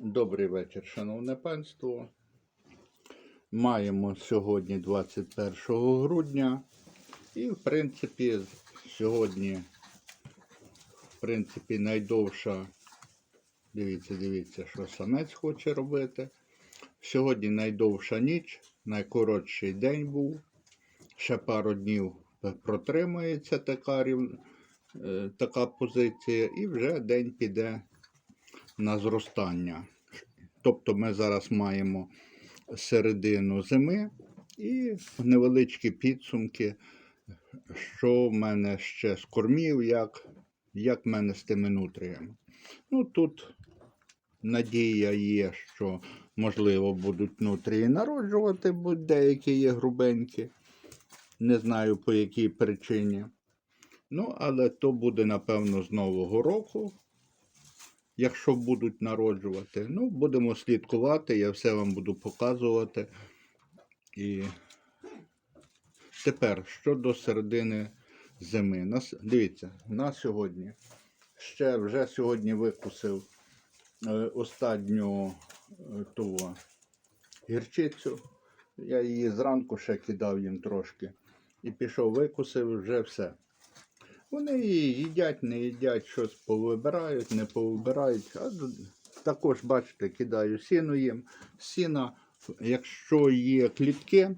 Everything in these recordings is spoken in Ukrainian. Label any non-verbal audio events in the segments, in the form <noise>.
Добрий вечір, шановне панство. Маємо сьогодні 21 грудня. І, в принципі, сьогодні, в принципі, найдовша. Дивіться, дивіться, що самець хоче робити. Сьогодні найдовша ніч, найкоротший день був. Ще пару днів протримається така, е, така позиція, і вже день піде на зростання. Тобто ми зараз маємо середину зими і невеличкі підсумки, що в мене ще з кормів, як, як в мене з тими нутріями. Ну тут надія є, що можливо будуть нутрії народжувати, бо деякі є грубенькі. Не знаю по якій причині. Ну, але то буде, напевно, з Нового року якщо будуть народжувати. Ну, будемо слідкувати, я все вам буду показувати. І тепер щодо середини зими. Нас, дивіться, на сьогодні ще вже сьогодні викусив е, останню е, ту гірчицю. Я її зранку ще кидав їм трошки. І пішов, викусив вже все. Вони її їдять, не їдять, щось повибирають, не повибирають. А також, бачите, кидаю сіно їм. Сіна, якщо є клітки,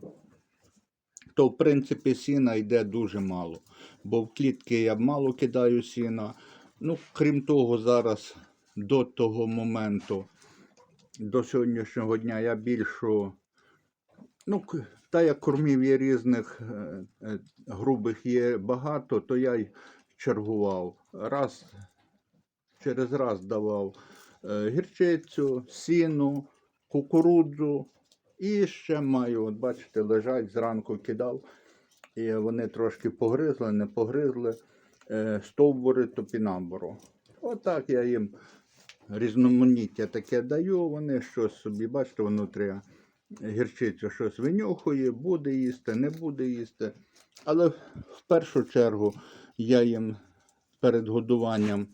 то в принципі сіна йде дуже мало. Бо в клітки я мало кидаю сіна. Ну, крім того, зараз до того моменту, до сьогоднішнього дня я більшу. Ну, та як кормів є різних е, е, грубих є багато, то я й чергував. Раз через раз давав е, гірчицю, сіну, кукурудзу. І ще маю, от бачите, лежать, зранку кидав. І вони трошки погризли, не погризли стовбури топінамбуру. Отак я їм різноманіття таке даю, вони щось собі, бачите, внутрі гірчицю щось винюхує, буде їсти, не буде їсти. Але в першу чергу я їм перед годуванням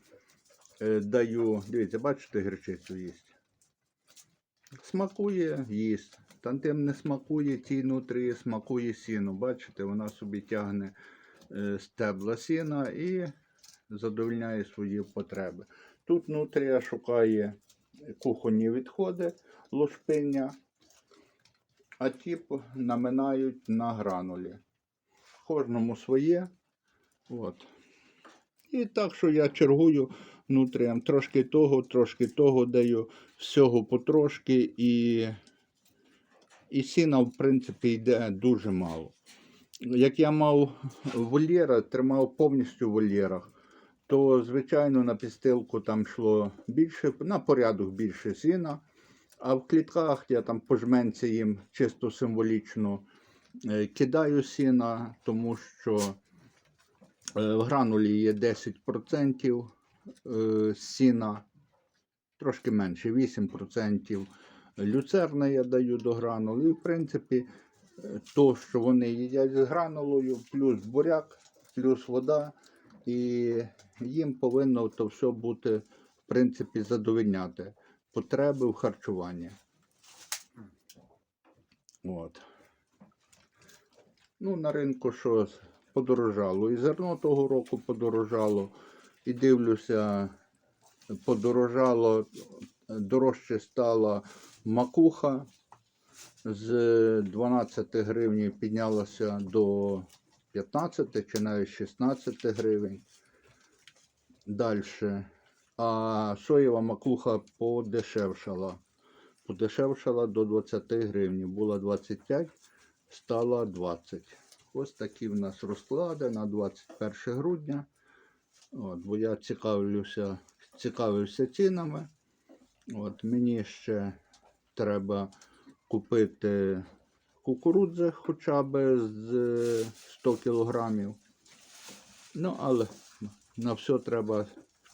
е, даю, дивіться, бачите, гірчицю їсть. Смакує, їсть. Та тим не смакує, ті нутрії смакує сіно. Бачите, вона собі тягне е, стебла сіна і задовольняє свої потреби. Тут нутрія шукає кухонні відходи, лушпиння, а ті наминають на гранулі. Кожному своє. От. І так, що я чергую нутріям трошки того, трошки того даю, всього потрошки, і, і сіна, в принципі, йде дуже мало. Як я мав вольєра, тримав повністю в вольєрах, то, звичайно, на підстилку там йшло більше, на порядок більше сіна. А в клітках я там по жменці їм чисто символічно е, кидаю сіна, тому що е, в гранулі є 10% е, сіна, трошки менше, 8% люцерна я даю до гранули. І, в принципі, то, що вони їдять з гранулою, плюс буряк, плюс вода, і їм повинно то все бути, в принципі, задовольняти потреби в харчуванні. От. Ну, на ринку що подорожало. І зерно того року подорожало. І дивлюся, подорожало, дорожче стала макуха. З 12 гривень піднялася до 15 чи навіть 16 гривень. Далі. А соєва макуха подешевшала. Подешевшала до 20 гривень. Була 25, стала 20. Ось такі в нас розклади на 21 грудня. От, бо я цікавлюся, цікавився цінами. От, мені ще треба купити кукурудзи хоча б з 100 кілограмів. Ну, але на все треба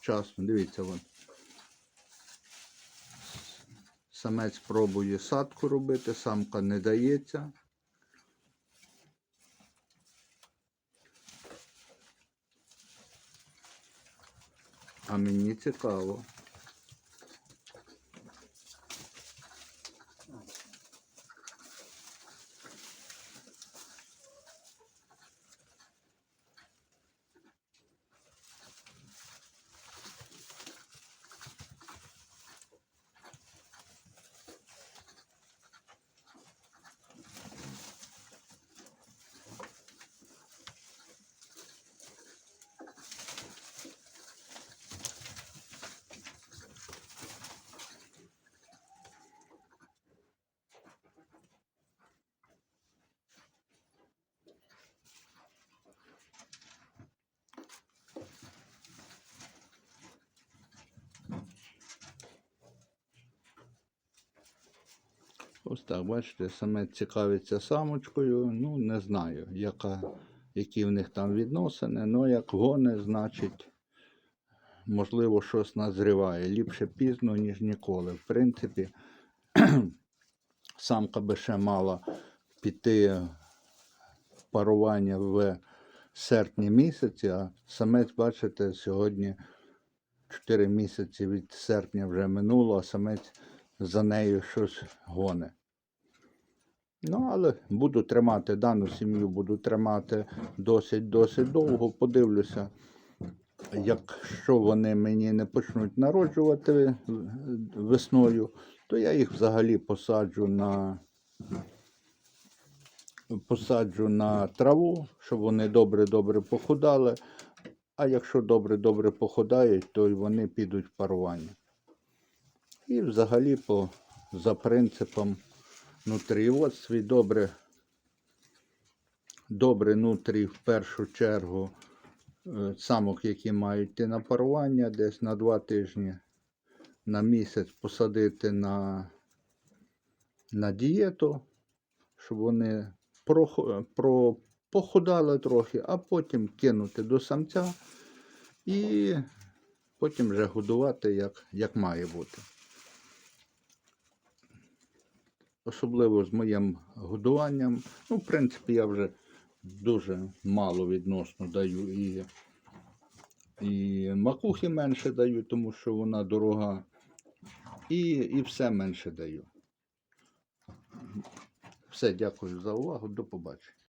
вчасно. Дивіться, вон. Самець пробує садку робити, самка не дається. А мені цікаво. Ось так, бачите, саме цікавиться самочкою. Ну, не знаю, яка, які в них там відносини. Ну, як гоне, значить, можливо, щось назріває. Ліпше пізно, ніж ніколи. В принципі, <clears throat> самка би ще мала піти в парування в серпні місяці, а самець, бачите, сьогодні 4 місяці від серпня вже минуло, а самець за нею щось гоне. Ну, але буду тримати дану сім'ю, буду тримати досить-досить довго. Подивлюся, якщо вони мені не почнуть народжувати весною, то я їх взагалі посаджу на, посаджу на траву, щоб вони добре-добре похудали. А якщо добре-добре походають, то й вони підуть в парування. І взагалі по, за принципом нутрієводстві добре, добре нутрій в першу чергу е, самок, які мають йти на парування десь на два тижні, на місяць посадити на, на дієту, щоб вони прохо- про, похудали трохи, а потім кинути до самця і потім вже годувати як, як має бути. Особливо з моїм годуванням. Ну, в принципі, я вже дуже мало відносно даю і, і макухи менше даю, тому що вона дорога. І, і все менше даю. Все, дякую за увагу. До побачення.